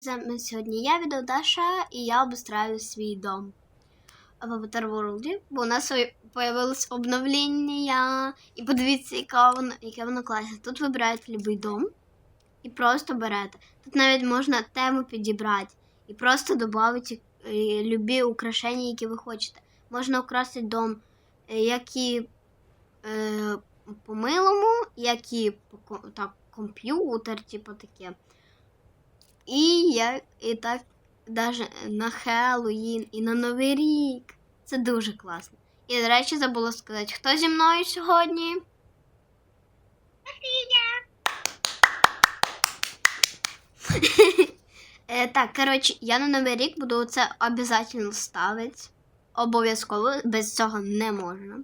З- Сьогодні я відео Даша і я обустраю свій дом в Avatar World, бо у нас появилось обновлення. І подивіться, яка воно, яке воно класне. Тут вибираєте будь-який дом і просто берете. Тут навіть можна тему підібрати і просто додати е, любі украшення, які ви хочете. Можна украсити дом е, як і е, по милому, як і так, комп'ютер, типу таке. І я і так даже на Хеллоуін і на Новий рік. Це дуже класно. І, до речі, забула сказати, хто зі мною сьогодні? Е, так, коротше, я на Новий рік буду це обов'язково ставити. Обов'язково, без цього не можна.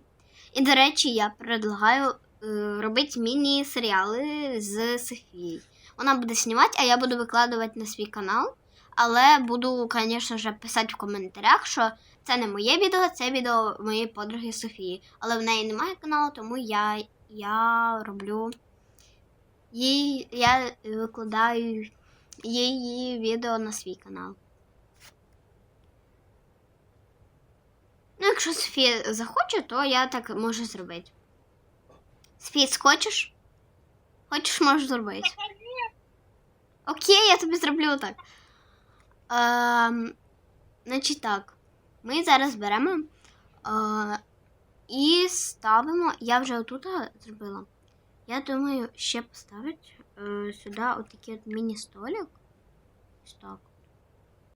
І, до речі, я предлагаю робити міні-серіали з Софією. Вона буде знімати, а я буду викладувати на свій канал. Але буду, звісно ж, писати в коментарях, що це не моє відео, це відео моєї подруги Софії. Але в неї немає каналу, тому я, я роблю їй, я викладаю її відео на свій канал. Ну, якщо Софія захоче, то я так можу зробити. Софія, хочеш? Хочеш, можеш зробити. Окей, я тобі зроблю так. Ем, значить так. Ми зараз беремо е, і ставимо. Я вже отут зробила. Я думаю, ще поставити е, сюди отакий от міні-столик. Ось так.